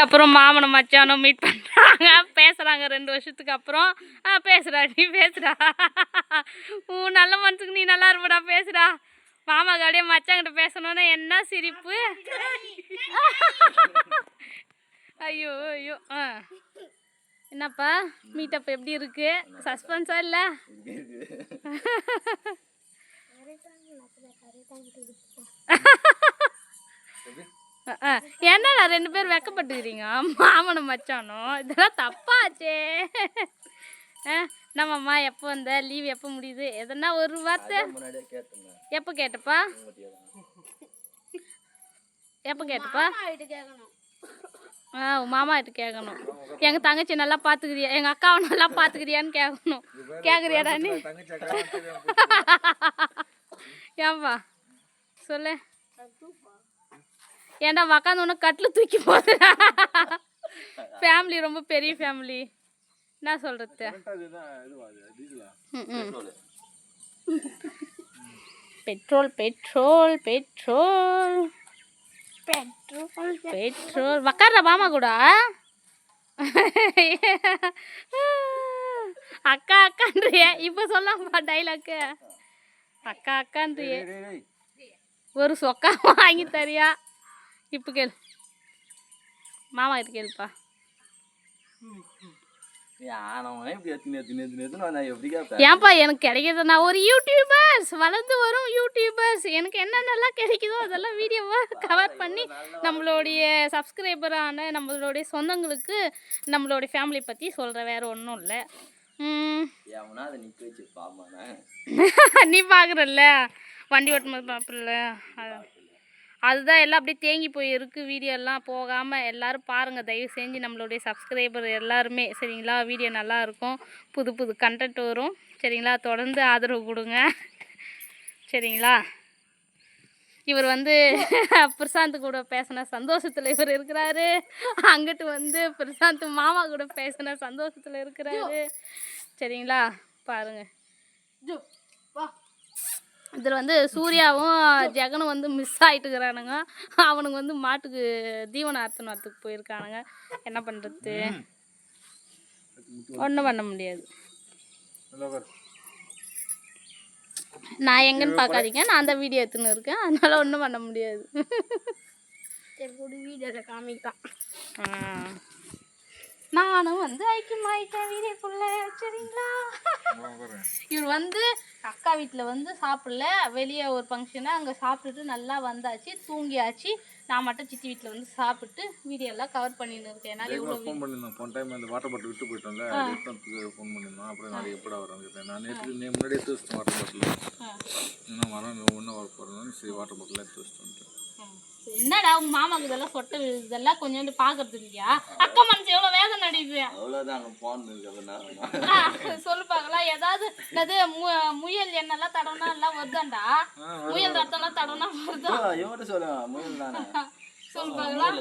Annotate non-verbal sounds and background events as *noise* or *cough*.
அப்புறம் மாமனும் மச்சானும் மீட் பண்ணுறாங்க பேசுகிறாங்க ரெண்டு வருஷத்துக்கு அப்புறம். ஆ பேசுடா நீ பேசுடா. உன் நல்ல மனசுக்கு நீ நல்லா இருப்படா பேசுடா. மாமா காடியே மச்சாங்கிட்ட பேசணுன்னா என்ன சிரிப்பு? ஐயோ ஐயோ. ஆ. என்னப்பா மீட்டப் எப்படி இருக்கு? சஸ்பென்ஸா இல்லை? *laughs* என்னடா ரெண்டு பேர் வெக்கப்பட்டுக்கிறீங்க? மாமனும் மச்சானும். இதெல்லாம் தப்பாச்சே. ஆ, நம்மம்மா எப்போ வந்த? லீவ் எப்போ முடியுது? எதனா ஒரு வார்த்தை? எப்போ கேட்டப்பா? எப்போ கேட்டப்பா? ஆ உன் மாமா கிட்ட கேட்கணும் எங்கள் தங்கச்சி நல்லா பார்த்துக்கிறியா? எங்கள் அக்காவை நல்லா பார்த்துக்கிறியான்னு கேட்கணும் கேட்குறியாடா நீ? ஏன்பா சொல்லு. ஏன்டா உக்காந்து ஒன்று கட்டில் தூக்கி போதுடா ஃபேமிலி ரொம்ப பெரிய ஃபேமிலி என்ன சொல்கிறது petrol petrol petrol petrol petrol உக்கார்ற மாமா கூட. அக்கா அக்கான்றிய. இப்போ சொல்லாமா டைலாக்கு அக்கா அக்கான்றிய. ஒரு சொக்கா வாங்கி தரியா? இப்போ கேள். மாமா கிட்ட கேளுப்பா. ஏன்பா எனக்கு கிடைக்கிறது நான் ஒரு யூடியூபர்ஸ் வளர்ந்து வரும் யூடியூபர்ஸ் எனக்கு என்னென்னலாம் கிடைக்குதோ அதெல்லாம் வீடியோவாக கவர் பண்ணி நம்மளுடைய சப்ஸ்கிரைபரான நம்மளுடைய சொந்தங்களுக்கு நம்மளுடைய ஃபேமிலி பற்றி சொல்கிறேன் வேறு ஒன்றும் இல்லை. நீ பார்க்குறல்ல வண்டி ஓட்டும்போது பார்ப்பல அதுதான் எல்லாம் அப்படியே தேங்கி போய் இருக்குது வீடியோ எல்லாம். போகாமல் எல்லோரும் பாருங்கள் தயவு செஞ்சு நம்மளுடைய சப்ஸ்கிரைபர் எல்லாருமே. சரிங்களா? வீடியோ நல்லாயிருக்கும் புது புது கண்டென்ட் வரும். சரிங்களா? தொடர்ந்து ஆதரவு கொடுங்க. சரிங்களா? இவர் வந்து பிரசாந்த் கூட பேசின சந்தோஷத்தில் இவர் இருக்கிறாரு. அங்கிட்டு வந்து பிரசாந்த் மாமா கூட பேசின சந்தோஷத்தில் இருக்கிறாரு. சரிங்களா? பாருங்கள் இதில் வந்து சூர்யாவும் ஜெகனும் வந்து மிஸ் ஆகிட்டுக்கிறானுங்க அவனுங்க வந்து மாட்டுக்கு தீவனம் அறுத்துன்னு வரத்துக்கு போயிருக்கானுங்க. என்ன பண்ணுறது ஒன்றும் பண்ண முடியாது. நான் எங்கன்னு பார்க்காதீங்க. நான் அந்த வீடியோ எடுத்துன்னு இருக்கேன். அதனால ஒன்றும் பண்ண முடியாது. வீடியோவில் காமிக்கலாம். ஆ. நானும் வந்து ஐக்கியமாயிட்டேன் வீடியோக்குள்ள சரிங்களா? இவர் வந்து அக்கா வீட்டில் வந்து சாப்பிடல. வெளியே ஒரு ஃபங்க்ஷனை அங்கே சாப்பிட்டுட்டு நல்லா வந்தாச்சு தூங்கியாச்சு. நான் மட்டும் சித்தி வீட்டில் வந்து சாப்பிட்டு வீடியோ எல்லாம் கவர் பண்ணின்னு இருக்கேன். ஃபோன் பண்ணியிருந்தோம் போன டைம் அந்த வாட்டர் பாட்டில் விட்டு போயிட்டோம்ல ஃபோன் பண்ணியிருந்தோம் அப்புறம் நாளைக்கு எப்படா வரோம் கேட்டேன். நான் நேற்று நீ முன்னாடி எடுத்து வச்சிட்டேன் வாட்டர் பாட்டில் இன்னும் வரோம் ஒன்றும் வர போகிறேன் சரி வாட்டர் பாட்டில் எடுத்து வச்சிட்டு வந்துட்டேன் என்னடா உங்க மாமாக்கு இதெல்லாம் சொட்ட இதெல்லாம் கொஞ்சோண்டு பார்க்கறது இல்லையா? அக்கா மனசு எவ்வளோ வேதனை அடிக்குது ஆ, சொல்லு பார்க்கலாம். ஏதாவது என்னது மு- முயல் எண்ணெல்லாம் தடவுனா எல்லாம் வருதாண்டா? முயல் ரத்தம்லாம் தடவுனா வருதா? முயல் தானே? *laughs* சொல்லு பார்க்கலாம்.